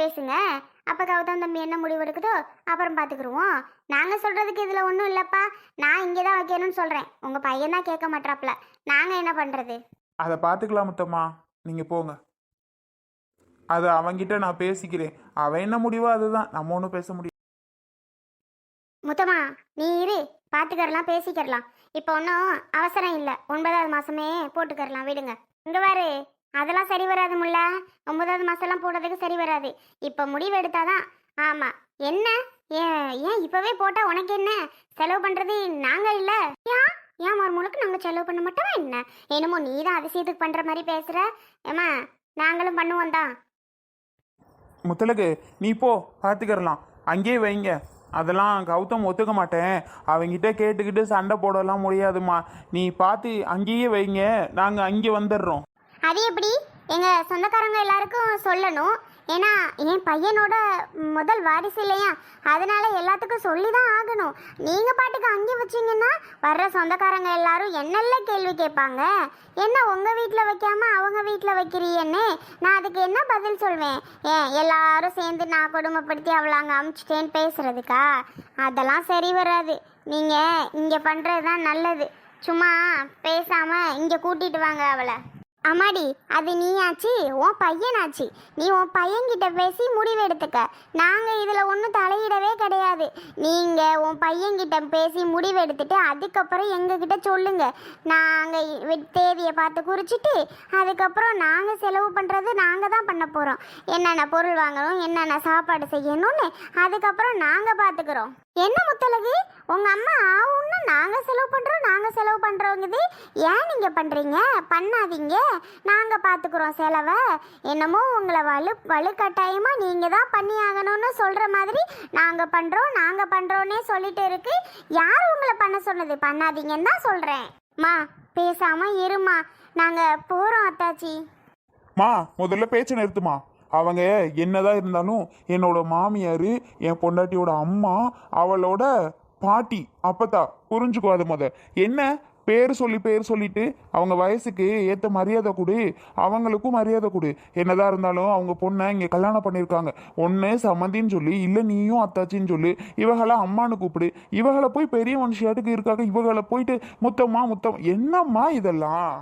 பேசுங்க. அப்போ கௌதம் தம்பி என்ன முடிவு எடுக்குதோ அப்புறம் பார்த்துக்குருவோம் நாங்கள் சொல்கிறதுக்கு இதில் ஒன்றும் இல்லைப்பா. நான் இங்கே தான் வைக்கணும்னு சொல்கிறேன் உங்கள் பையன் தான் கேட்க மாட்டாப்புல நாங்கள் என்ன பண்ணுறது அதை பார்த்துக்கலாம் முத்தம்மா. நீங்கள் போங்க. அது அவன்கிட்ட நான் பேசிக்கிறேன். அவன் என்ன முடிவோ அதுதான். நம்ம ஒன்றும் பேச முடியும் முத்தம்மா நீ இரு. பார்த்துக்கறலாம் பேசிக்கிறலாம். இப்போ ஒன்றும் அவசரம் இல்லை. ஒன்பதாவது மாதமே போட்டுக்கறலாம். விடுங்க. இங்கே பாரு. அதெல்லாம் சரி வராது முல்லா. ஒன்பதாவது மாதம்லாம் போடுறதுக்கு சரி வராது. இப்போ முடிவு எடுத்தாதான். ஆமாம் என்ன? ஏன் ஏன் இப்போவே போட்டால் உனக்கு என்ன? செலவு பண்ணுறது நாங்கள் இல்லை. ஏன்? ஏன் மறுமுழுக்கு நாங்கள் செலவு பண்ண மாட்டோமா என்ன? என்னமோ நீ தான் அதிசயத்துக்கு பண்ணுற மாதிரி பேசுகிற ஏம்மா நாங்களும் பண்ணுவோம் தான். முத்தலகு நீ போ பார்த்துக்கிறலாம் அங்கேயே வைங்க. அதெல்லாம் கௌதம் ஒத்துக்க மாட்டேன். அவங்கிட்ட கேட்டுக்கிட்டு சண்டை போடலாம் முடியாதும்மா. நீ பார்த்து அங்கேயே வைங்க. நாங்கள் அங்கே வந்துடுறோம். அது எப்படி? எங்கள் சொந்தக்காரங்க எல்லாருக்கும் சொல்லணும். ஏன்னா என் பையனோட முதல் வாரிசு இல்லையா? அதனால எல்லாத்துக்கும் சொல்லி தான் ஆகணும். நீங்கள் பாட்டுக்கு அங்கே வச்சீங்கன்னா வர்ற சொந்தக்காரங்க எல்லாரும் என்னெல்ல கேள்வி கேட்பாங்க? என்ன உங்கள் வீட்டில் வைக்காமல் அவங்க வீட்டில் வைக்கிறீன்னு நான் அதுக்கு என்ன பதில் சொல்வேன்? ஏன் எல்லாரும் சேர்ந்து நான் கொடுமைப்படுத்தி அவளை அங்கே அமுச்சிட்டேன்னு பேசுகிறதுக்கா அதெல்லாம் சரி வராது. நீங்கள் இங்கே பண்ணுறது தான் நல்லது. சும்மா பேசாமல் இங்கே கூட்டிட்டு வாங்க அவளை. அம்மாடி அது நீயாச்சு உன் பையனாச்சு. நீ உன் பையன்கிட்ட பேசி முடிவெடுத்துக்க. நாங்கள் இதில் ஒன்றும் தலையிடவே கிடையாது. நீங்கள் உன் பையன்கிட்ட பேசி முடிவெடுத்துட்டு அதுக்கப்புறம் எங்ககிட்ட சொல்லுங்க. நாங்கள் தேதியை பார்த்து குறிச்சிட்டு அதுக்கப்புறம் நாங்கள் செலவு பண்ணுறது நாங்கள் தான் பண்ண போகிறோம் என்னென்ன பொருள் வாங்கணும் என்னென்ன சாப்பாடு செய்யணும்னு அதுக்கப்புறம் நாங்கள் பார்த்துக்குறோம் என்ன முத்தலகு உங்கள் அம்மா ஆகும்னா நாங்கள் செலவு பண்ணுறோம் நாங்கள் செலவு பண்ணுறோங்குது ஏன் நீங்கள் பண்ணுறீங்க பண்ணாதீங்க. நாங்கள் பார்த்துக்குறோம் செலவை. என்னமோ உங்களை வலு வலுக்கட்டாயமாக நீங்கள் தான் பண்ணி ஆகணும்னு சொல்கிற மாதிரி நாங்கள் பண்ணுறோம் நாங்கள் பண்ணுறோன்னே சொல்லிட்டு இருக்கு. யார் உங்களை பண்ண சொன்னது? பண்ணாதீங்கன்னு தான் சொல்கிறேன் மா பேசாமல் இருமா. நாங்கள் போகிறோம் அத்தாச்சி. மா முதல்ல பேச்சை நிறுத்துமா? அவங்க என்னதான் இருந்தாலும் என்னோட மாமியார் என் பொண்டாட்டியோட அம்மா அவளோட பாட்டி அப்பத்தா புரிஞ்சுக்கோ அது முத. என்ன? பேர் சொல்லி பேர் சொல்லிட்டு அவங்க வயசுக்கு ஏற்ற மரியாதை கொடு அவங்களுக்கும் மரியாதை கொடு. என்னதான் இருந்தாலும் அவங்க பொண்ணை இங்கே கல்யாணம் பண்ணியிருக்காங்க ஒன்று சம்மந்தின்னு சொல்லி இல்லை நீயும் அத்தாச்சின்னு சொல்லி இவகளை அம்மானு கூப்பிடு. இவகளை போய் பெரிய மனுஷியாட்டுக்கு இருக்காங்க இவகளை போயிட்டு முத்தம்மா முத்தம் என்னம்மா இதெல்லாம்?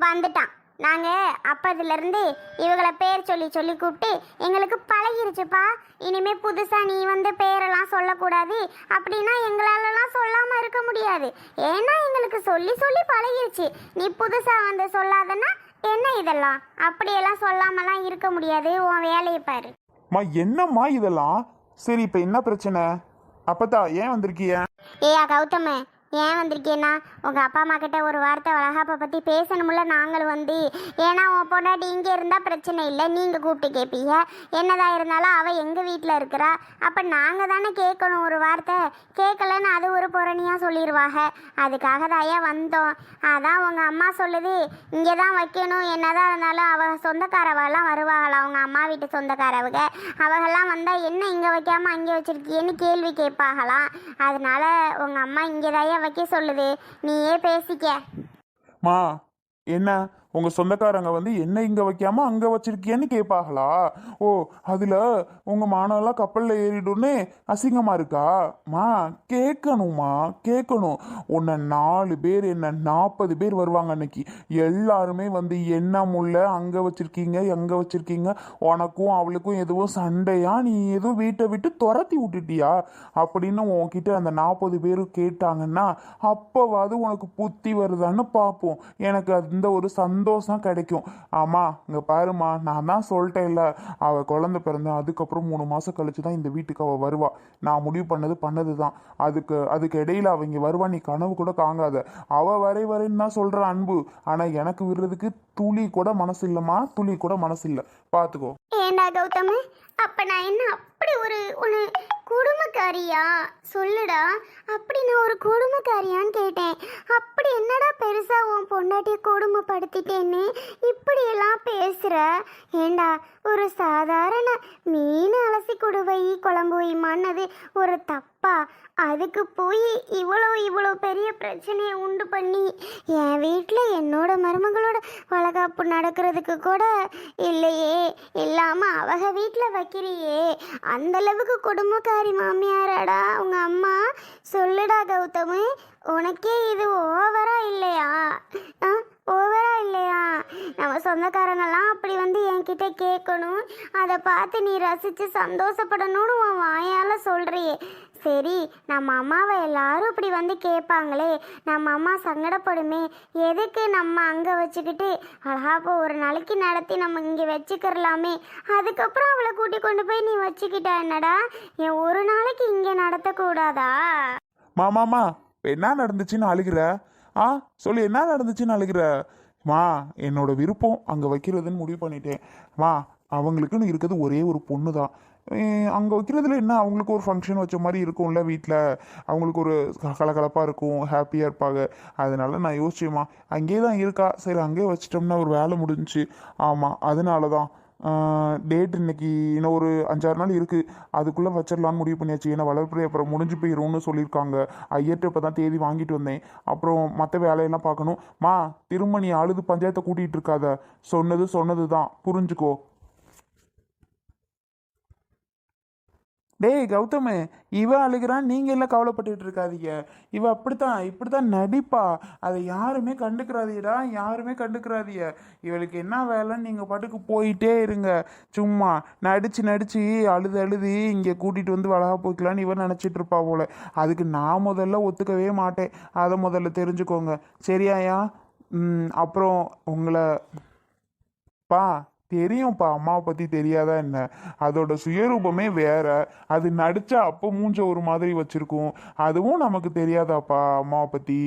வந்துட்டான். நாங்கள் அப்பதுலேருந்து இவங்கள பேர் சொல்லி சொல்லி கூப்பிட்டு எங்களுக்கு பழகிருச்சுப்பா. இனிமே புதுசாக நீ வந்து பேரெல்லாம் சொல்லக்கூடாது. அப்படின்னா எங்களாலலாம் சொல்லாமல் இருக்க முடியாது. ஏன்னா எங்களுக்கு சொல்லி சொல்லி பழகிருச்சு. நீ புதுசாக வந்து சொல்லாதன்னா என்ன இதெல்லாம்? அப்படியெல்லாம் சொல்லாமலாம் இருக்க முடியாது. உன் வேலையை பாரு. மா என்னம்மா இதெல்லாம்? சரி இப்போ என்ன பிரச்சனை? அப்பத்தா ஏன் வந்திருக்கிய? ஏயா கௌதம ஏன் வந்திருக்கேன்னா உங்கள் அப்பா அம்மா கிட்ட ஒரு வார்த்தை வளகாப்பை பற்றி பேசணும்ல நாங்களும் வந்து. ஏன்னா உன் பொண்டாட்டி இங்கே இருந்தால் பிரச்சனை இல்லை நீங்கள் கூப்பிட்டு கேட்பீங்க என்னதான் இருந்தாலும் அவள் எங்கள் வீட்டில் இருக்கிறா? அப்போ நாங்கள் தானே கேட்கணும் ஒரு வார்த்தை. கேட்கலன்னு அது ஒரு புறணியாக சொல்லிடுவாங்க அதுக்காக தாயா வந்தோம். அதான் உங்கள் அம்மா சொல்லுது இங்கே தான் வைக்கணும். என்னதான் இருந்தாலும் அவள் சொந்தக்காரவெல்லாம் வருவாங்களா அவங்க அம்மா வீட்டு சொந்தக்காரவங்க? அவங்கெல்லாம் வந்தால் என்ன இங்கே வைக்காமல் அங்கே வச்சுருக்கீன்னு கேள்வி கேட்பாங்களாம். அதனால உங்கள் அம்மா இங்கே தாயா வைக்க சொல்லுது. நீயே பேசிக்க. மா என்ன? உங்கள் சொந்தக்காரங்க வந்து என்ன இங்கே வைக்காமல் அங்கே வச்சிருக்கியன்னு கேட்பாங்களா ஓ அதில் உங்கள் மாணவெல்லாம் கப்பலில் ஏறிடுன்னு அசிங்கமாக இருக்கா? மா கேட்கணுமா கேட்கணும் உன்னை நாலு பேர் என்ன நாற்பது பேர் வருவாங்க அன்னைக்கு. எல்லாருமே வந்து என்ன முள்ள அங்கே வச்சுருக்கீங்க எங்கே வச்சுருக்கீங்க? உனக்கும் அவளுக்கும் எதுவும் சண்டையா? நீ எதுவும் வீட்டை விட்டு துரத்தி விட்டுட்டியா? அப்படின்னு உன்கிட்ட அந்த நாற்பது பேர் கேட்டாங்கன்னா அப்போவாது உனக்கு புத்தி வருதான்னு பார்ப்போம் எனக்கு அந்த ஒரு சந்த சந்தோஷம் கிடைக்கும். ஆமாம் இங்கே பாருமா நான் தான் சொல்லிட்டேன்ல அவள் குழந்தை பிறந்த அதுக்கப்புறம் மூணு மாதம் கழிச்சு தான் இந்த வீட்டுக்கு அவள் வருவா. நான் முடிவு பண்ணது பண்ணது தான் அதுக்கு அதுக்கு இடையில அவ இங்கே வருவா நீ கனவு கூட காங்காத அவள் வரை வரைன்னு தான் சொல்கிற அன்பு. ஆனால் எனக்கு விடுறதுக்கு துளி கூட மனசு இல்லைம்மா. துளி கூட மனசு இல்லை. பார்த்துக்கோ ஏண்டா கௌதம்? அப்ப நான் என்ன அப்படி ஒரு ஒன்று குடும்பக்காரியா? சொல்லுடா. அப்படி நான் ஒரு குடும்பக்காரியான்னு கேட்டேன். அப்படி என்னடா பெருசா உன் பொண்டாட்டியை கொடுமைப்படுத்திட்டேன்னு இப்படியெல்லாம் பேசுற? ஏண்டா ஒரு சாதாரண மீன் அலசி கொடுவை குழம்பு வைமான்னது ஒரு தப்பு அதுக்கு போய் இவ்வளோ இவ்வளோ பெரிய பிரச்சனையை உண்டு பண்ணி என் வீட்டில் என்னோட மருமகளோட வளகாப்பு நடக்கிறதுக்கு கூட இல்லையே. இல்லாமல் அவக வீட்டில் வைக்கிறியே. அந்தளவுக்கு குடும்பக்காரி மாமியாராடா அவங்க அம்மா. சொல்லுடா கௌதமு உனக்கே இது ஓவரா இல்லையா? ஆ ஓவரா இல்லையா? நம்ம சொந்தக்காரங்கெல்லாம் அப்படி வந்து என்கிட்ட கேட்கணும். அதை பார்த்து நீ ரசித்து சந்தோஷப்படணும்னு உன் வாயால் சொல்கிறியே சரி நம்ம அம்மாவை எல்லாரும் இப்படி வந்து கேட்பாங்களே நம்ம அம்மா சங்கடப்படுமே எதுக்கு நம்ம அங்கே வச்சுக்கிட்டு அழகாப்போ ஒரு நாளைக்கு நடத்தி நம்ம இங்கே வச்சுக்கிறலாமே அதுக்கப்புறம் அவளை கூட்டி கொண்டு போய் நீ வச்சுக்கிட்ட என்னடா? என் ஒரு நாளைக்கு இங்கே நடத்தக்கூடாதா? மாமாமா என்ன நடந்துச்சுன்னு அழுகிற? ஆ சொல்லு என்ன நடந்துச்சுன்னு அழுகிற? மா என்னோட விருப்பம் அங்கே வைக்கிறதுன்னு முடிவு பண்ணிட்டேன். மா அவங்களுக்குன்னு இருக்கிறது ஒரே ஒரு பொண்ணு தான் அங்கே வைக்கிறதுல என்ன? அவங்களுக்கு ஒரு ஃபங்க்ஷன் வச்ச மாதிரி இருக்கும்ல வீட்டில் அவங்களுக்கு ஒரு கலகலப்பாக இருக்கும் ஹாப்பியாக இருப்பாங்க. அதனால நான் யோசிச்சேம்மா. அங்கேயே தான் இருக்கா? சரி அங்கேயே வச்சிட்டோம்னா ஒரு வேலை முடிஞ்சுச்சு. ஆமாம் அதனால தான் டேட் இன்னைக்கு இன்னும் ஒரு அஞ்சாறு நாள் இருக்குது அதுக்குள்ளே வச்சிடலான்னு முடிவு பண்ணியாச்சு. ஏன்னா வளர்ப்புறை அப்புறம் முடிஞ்சு போயிரும்னு சொல்லியிருக்காங்க. ஐயர்கிட்ட இப்போ தான் தேதி வாங்கிட்டு வந்தேன். அப்புறம் மற்ற வேலையெல்லாம் பார்க்கணும். மா திரும்ப நீ அழுது பஞ்சாயத்தை கூட்டிகிட்டு இருக்காத. சொன்னது சொன்னது தான் புரிஞ்சுக்கோ. டேய் கௌதமு இவ அழுகிறான் நீங்கள் எல்லாம் கவலைப்பட்டுட்டு இருக்காதீங்க. இவ அப்படித்தான் இப்படித்தான் நடிப்பா. அதை யாருமே கண்டுக்கிறாதீடா யாருமே கண்டுக்கிறாதீங்க. இவளுக்கு என்ன வேலைன்னு நீங்கள் பாட்டுக்கு போயிட்டே இருங்க. சும்மா நடிச்சு நடிச்சு அழுது அழுது இங்கே கூட்டிகிட்டு வந்து வளகா போய்க்கலான்னு இவன் நினச்சிட்டு இருப்பா போல. அதுக்கு நான் முதல்ல ஒத்துக்கவே மாட்டேன். அதை முதல்ல தெரிஞ்சுக்கோங்க. சரியாயா? அப்புறம் உங்களை பா. தெரியும்ப்பா அம்மாவை பற்றி தெரியாதா என்ன? அதோட சுயரூபமே வேற. அது நடிச்சா அப்போ மூஞ்ச ஒரு மாதிரி வச்சிருக்கும். அதுவும் நமக்கு தெரியாதாப்பா அம்மாவை பற்றி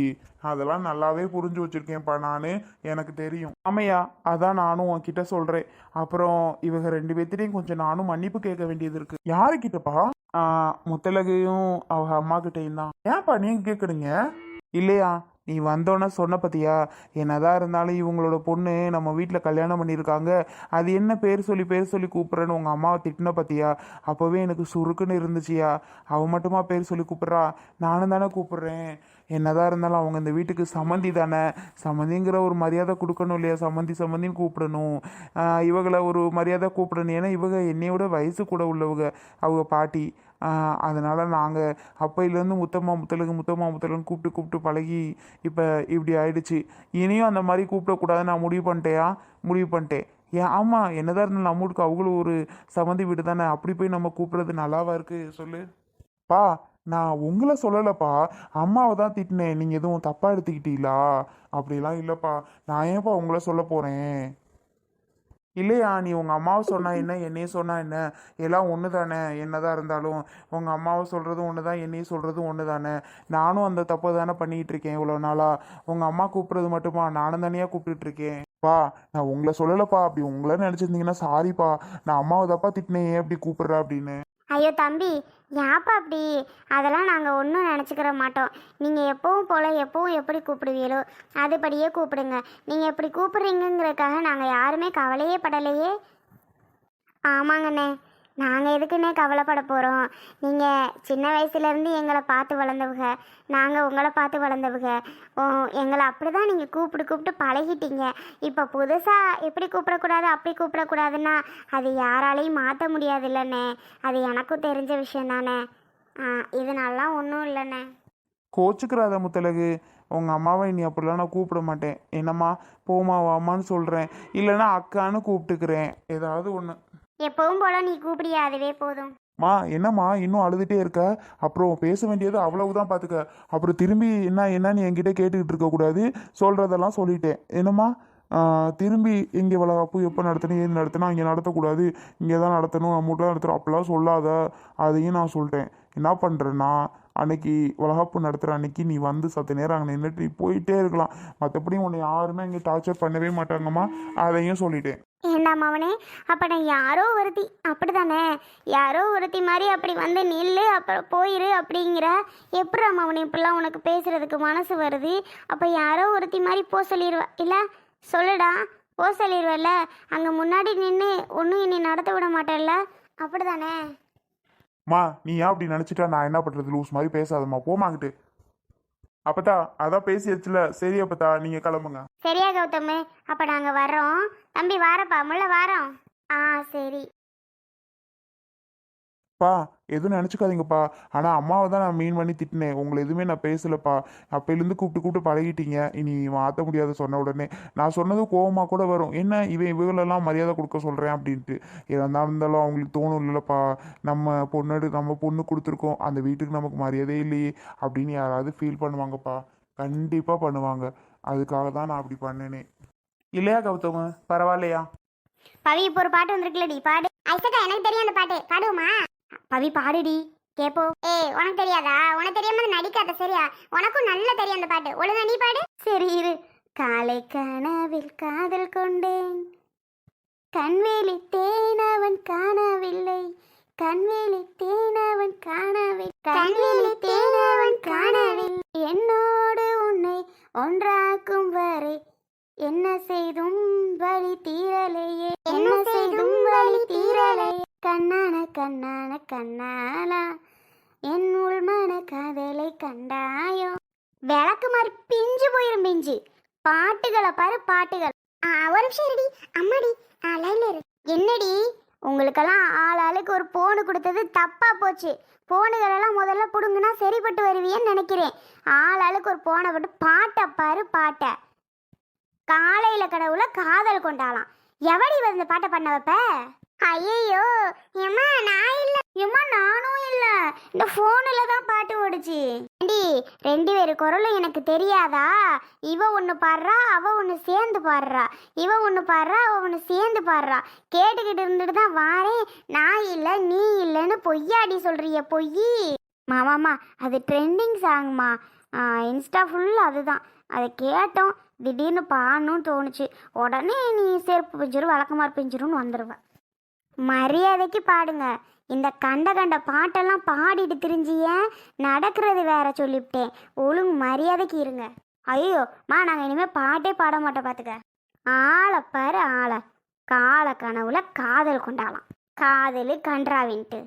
அதெல்லாம் நல்லாவே புரிஞ்சு வச்சிருக்கேன்ப்பா நான். எனக்கு தெரியும். ஆமையா அதான் நானும் உன்கிட்ட சொல்கிறேன் அப்புறம் இவங்க ரெண்டு பேர்த்திட்டையும் கொஞ்சம் நானும் மன்னிப்பு கேட்க வேண்டியது இருக்கு. யாருக்கிட்டப்பா முத்தலகையும் அவங்க அம்மா கிட்டையும் தான். ஏன்ப்பா நீங்கள் கேட்குறீங்க இல்லையா? நீ வந்தோன்னே சொன்ன பத்தியா? என்னதான் இருந்தாலும் இவங்களோட பொண்ணு நம்ம வீட்டில் கல்யாணம் பண்ணியிருக்காங்க. அது என்ன பேர் சொல்லி பேர் சொல்லி கூப்பிட்றேன்னு உங்கள் அம்மாவை திட்டின பத்தியா? அப்போவே எனக்கு சுருக்குன்னு இருந்துச்சியா? அவன் மட்டுமா பேர் சொல்லி கூப்பிட்றா? நானும் தானே கூப்பிட்றேன். என்னதான் இருந்தாலும் அவங்க இந்த வீட்டுக்கு சம்மந்தி தானே. சம்மந்திங்கிற ஒரு மரியாதை கொடுக்கணும் இல்லையா? சம்மந்தி சம்மந்தின்னு கூப்பிடணும். இவங்களை ஒரு மரியாதை கூப்பிடணும். ஏன்னா இவங்க என்னையோட வயசு கூட உள்ளவங்க. அவங்க பாட்டி. அதனால் நாங்கள் அப்பையிலேருந்து முத்தம்மா முத்தலுக்கு முத்தம்மா முத்தலுன்னு கூப்பிட்டு கூப்பிட்டு பழகி இப்போ இப்படி ஆயிடுச்சு. இனியும் அந்த மாதிரி கூப்பிடக்கூடாதுன்னு நான் முடிவு பண்ணிட்டேயா? முடிவு பண்ணிட்டேன். ஏன் ஆமாம் என்னதான் இருந்தாலும் நம்மளுக்கு அவ்வளோ அவங்களும் ஒரு சம்மந்தி வீடு தானே. அப்படி போய் நம்ம கூப்பிட்றது நல்லாவா இருக்கு? சொல்லு. பா நான் உங்களை சொல்லலைப்பா. அம்மாவை தான் திட்டினேன். நீங்கள் எதுவும் தப்பாக எடுத்துக்கிட்டீங்களா? அப்படிலாம் இல்லைப்பா. நான் ஏன்ப்பா உங்களை சொல்ல போகிறேன் இல்லையா நீ உங்கள் அம்மாவை சொன்னா என்ன என்னையும் சொன்னா என்ன? எல்லாம் ஒன்று தானே என்னதான் இருந்தாலும். உங்கள் அம்மாவை சொல்கிறதும் ஒன்று தான் என்னையும் சொல்கிறதும் ஒன்று தானே நானும் அந்த தப்பை தானே பண்ணிகிட்டு இருக்கேன் இவ்வளோ நாளாக உங்கள் அம்மா கூப்பிட்றது மட்டுமா? நானும் தனியாக கூப்பிட்டுட்டு பா நான் உங்களை சொல்லலைப்பா. அப்படி உங்களை நினச்சிருந்தீங்கன்னா சாரிப்பா நான் அம்மாவை தப்பா திட்டினேன். ஏன் அப்படி கூப்பிட்றா அப்படின்னு? ஐயோ தம்பி ஏன்ப்பா அப்படி? அதெல்லாம் நாங்கள் ஒன்றும் நினச்சிக்கிற மாட்டோம். நீங்கள் எப்பவும் போல் எப்பவும் எப்படி கூப்பிடுவீங்களோ அதுபடியே கூப்பிடுங்க. நீங்கள் எப்படி கூப்பிடுறீங்கங்கிறதுக்காக நாங்கள் யாருமே கவலையே படலையே? ஆமாங்கண்ணே. நாங்கள் எதுக்குன்னே கவலைப்பட போகிறோம் நீங்கள் சின்ன வயசுலேருந்து எங்களை பார்த்து வளர்ந்தவங்க. நாங்கள் உங்களை பார்த்து வளர்ந்தவங்க. ஓ எங்களை அப்படி தான் நீங்கள் கூப்பிட்டு கூப்பிட்டு பழகிட்டீங்க. இப்போ புதுசாக எப்படி கூப்பிடக்கூடாது அப்படி கூப்பிடக்கூடாதுன்னா அது யாராலையும் மாற்ற முடியாது இல்லைண்ணே. அது எனக்கும் தெரிஞ்ச விஷயம் தானே. இதனாலலாம் ஒன்றும் இல்லைண்ணே. கோச்சுக்கிறாத முத்தலகு உங்கள் அம்மாவை நீ அப்படிலாம் நான் கூப்பிட மாட்டேன். என்னம்மா போமா வாமான்னு சொல்கிறேன் இல்லைன்னா அக்கான்னு கூப்பிட்டுக்கிறேன். ஏதாவது ஒன்று எப்பவும் போல நீ கூப்பிடியா அதுவே போதும். மா என்னம்மா இன்னும் அழுதுகிட்டே இருக்க? அப்புறம் பேச வேண்டியது அவ்வளவுதான் பார்த்துக்க அப்புறம் திரும்பி என்ன என்னன்னு என்கிட்ட கேட்டுக்கிட்டு இருக்கக்கூடாது சொல்கிறதெல்லாம் சொல்லிட்டேன். என்னம்மா? திரும்பி இங்கே வளர்ப்பு எப்போ நடத்தணும் ஏது நடத்தினா இங்கே நடத்தக்கூடாது. இங்கே தான் நடத்தணும் நம்ம வீட்டில் நடத்துகிறோம் அப்படிலாம் சொல்லாத. அதையும் நான் சொல்லிட்டேன். என்ன பண்ணுறேன்னா அன்னைக்கு வளகாப்பு நடத்துகிற அன்னைக்கு நீ வந்து சத்து நேரம் அங்கே நின்றுட்டு நீ போயிட்டே இருக்கலாம். மற்றபடி உன்னை யாருமே இங்கே டார்ச்சர் பண்ணவே மாட்டாங்கம்மா. அதையும் சொல்லிட்டேன். ஏண்டாம் அவனே? அப்போ நான் யாரோ ஒருத்தி. அப்படிதானே யாரோ ஒருத்தி மாதிரி அப்படி வந்து நில்லு அப்புறம் போயிரு அப்படிங்கிற. எப்படி அவனை இப்படிலாம் உனக்கு பேசுகிறதுக்கு மனசு வருது? அப்போ யாரோ ஒருத்தி மாதிரி போ சொல்லிடுவா இல்லை சொல்லுடா. போ சொல்லிடுவல்ல அங்கே முன்னாடி நின்று ஒன்றும் என்னை நடத்த விட மாட்டேல்ல. அப்படிதானே மா நீ ஏன் அப்படி நினச்சிட்டா? நான் என்ன பண்ணுறது லூஸ் மாதிரி பேசாதம்மா. போமாங்கிட்டு அப்பதான் அதான் பேசியாச்சுல. சரி அப்பதா நீங்க கிளம்புங்க. சரியா கௌதம். அப்ப நாங்க வர்றோம். தம்பி வாரப்பா முள்ள வாரோம். ஆ சரி. பா எதுவும் நினச்சிக்காதீங்கப்பா. ஆனால் அம்மாவை தான் நான் மீன் பண்ணி திட்டினேன். உங்களை எதுவுமே நான் பேசலப்பா. அப்போலேருந்து கூப்பிட்டு கூப்பிட்டு பழகிட்டீங்க. இனி மாற்ற முடியாது சொன்ன உடனே. நான் சொன்னது கோவமாக கூட வரும். என்ன இவன் இவங்களெல்லாம் மரியாதை கொடுக்க சொல்கிறேன் அப்படின்ட்டு. இருந்தால் இருந்தாலும் அவங்களுக்கு தோணும் இல்லைப்பா. நம்ம பொண்ணு நம்ம பொண்ணு கொடுத்துருக்கோம். அந்த வீட்டுக்கு நமக்கு மரியாதையே இல்லையே அப்படின்னு யாராவது ஃபீல் பண்ணுவாங்கப்பா. கண்டிப்பாக பண்ணுவாங்க. அதுக்காக தான் நான் அப்படி பண்ணினேன் இல்லையா கௌதம்? பரவாயில்லையா? பவி இப்போ ஒரு பாட்டு வந்திருக்குல்லடி. பாடு. ஐசக்கா எனக்கு தெரியும் அந்த பாட்டு. பாடுவோமா? பவி பாடுடி. கேப்போ. ஏய் உனக்கு தெரியாதா? உனக்கு தெரியாம நடிக்காத சரியா? உனக்கும் நல்லா தெரியும் அந்த பாட்டு. ஒழுங்கா நீ பாடு. சரி இரு. காலை கனவில் காதல் கொண்டேன். கண்வேலி தேனவன் காணவில்லை. கண்வேலி தேனவன் காணவில்லை கண்வேலி தேனவன் காணவில்லை என்னோடு உன்னை ஒன்றாக்கும் வரை என்ன செய்தும் வழி தீரலையே. என்ன செய்தும் வழி தீரலையே. கண்ணான கண்ணான கண்ணாலா என் உள்மன காதலை கண்டாயோ? விளக்கு மாதிரி பிஞ்சு போயிரும் பிஞ்சு. பாட்டுகளை பாரு பாட்டுகள். ஆ, ஒரு நிமிஷம் இருடி. அம்மாடி ஆ, லைன்ல இரு. என்னடி? உங்களுக்கெல்லாம் ஆள் ஆளுக்கு ஒரு போனு கொடுத்தது தப்பா போச்சு. போனுகளெல்லாம் முதல்ல பிடுங்குனா சரிப்பட்டு வருவியன்னு நினைக்கிறேன். ஆள் ஆளுக்கு ஒரு போனை போட்டு பாட்டை பாரு பாட்டை. காலையில கடவுளை காதல் கொண்டாலாம் எவடி வந்து பாட்டை பண்ண வைப்ப? ஐயோ ஏமா நான் இல்ல. ஏமா நானும் இல்ல. இந்த போன்ல தான் பாட்டு ஓடுச்சு. ஏண்டி ரெண்டு பேர் குரலும் எனக்கு தெரியாதா? இவ ஒன்று பாடுறா அவ ஒன்று சேர்ந்து பாடுறா. இவ ஒன்று பாடுறா அவ ஒன்று சேர்ந்து பாடுறா. கேட்டுக்கிட்டு இருந்துட்டு தான் வாரேன். நான் இல்ல நீ இல்லைன்னு பொய்யாடி சொல்றிய பொய். மாமாமா அது ட்ரெண்டிங் சாங்மா இன்ஸ்டா ஃபுல் அதுதான். அதை கேட்டோம் திடீர்னு பாடணும்னு தோணுச்சு. உடனே நீ செருப்பு பிஞ்சிரும் வழக்கமாக பிஞ்சிரும்னு வந்துடுவேன் மரியாதைக்கு பாடுங்க. இந்த கண்ட கண்ட பாட்டெல்லாம் பாடிட்டு திரிஞ்சிய நடக்கிறது வேற சொல்லிவிட்டேன். ஒழுங்கு மரியாதைக்கு இருங்க. ஐயோ மா நாங்கள் இனிமேல் பாட்டே பாட மாட்டோம் பார்த்துக்க ஆளை பாரு ஆளை. கால கனவுல காதல் கொண்டாலாம் காதலு கன்றாவின்ட்டு.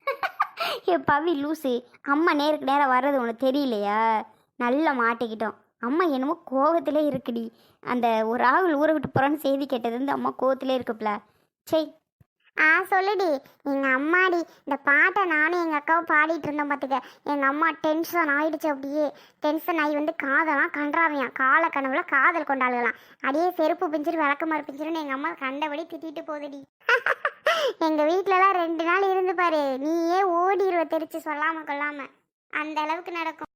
ஏ பவி லூசு அம்மா நேருக்கு நேரம் வர்றது உனக்கு தெரியலையா? நல்லா மாட்டிக்கிட்டோம். அம்மா என்னமோ கோவத்திலே இருக்குடி. அந்த ஒரு ஆள் ஊரை விட்டு போகிறான்னு செய்தி கேட்டது வந்து அம்மா கோவத்திலே இருக்குப்ல. சே ஆ சொல்லுடி. எங்கள் அம்மாடி இந்த பாட்டை நானும் எங்கள் அக்காவும் பாடிட்டு இருந்தோம் பார்த்துக்க எங்கள் அம்மா டென்ஷன் ஆயிடுச்சு அப்படியே. டென்ஷன் ஆகி வந்து காதலாம் கன்றாவையாம் கால கனவுல காதல் கொண்டாடுகலாம் அப்படியே செருப்பு பிஞ்சிரு விளக்கமாறு பிஞ்சிருன்னு எங்கள் அம்மா கண்டபடி திட்டிட்டு போகுதுடி எங்கள் வீட்டிலலாம் ரெண்டு நாள் இருந்து பாரு. நீயே ஓடிடுவ தெரிச்சு சொல்லாமல் கொள்ளாமல் அந்த அளவுக்கு நடக்கும்.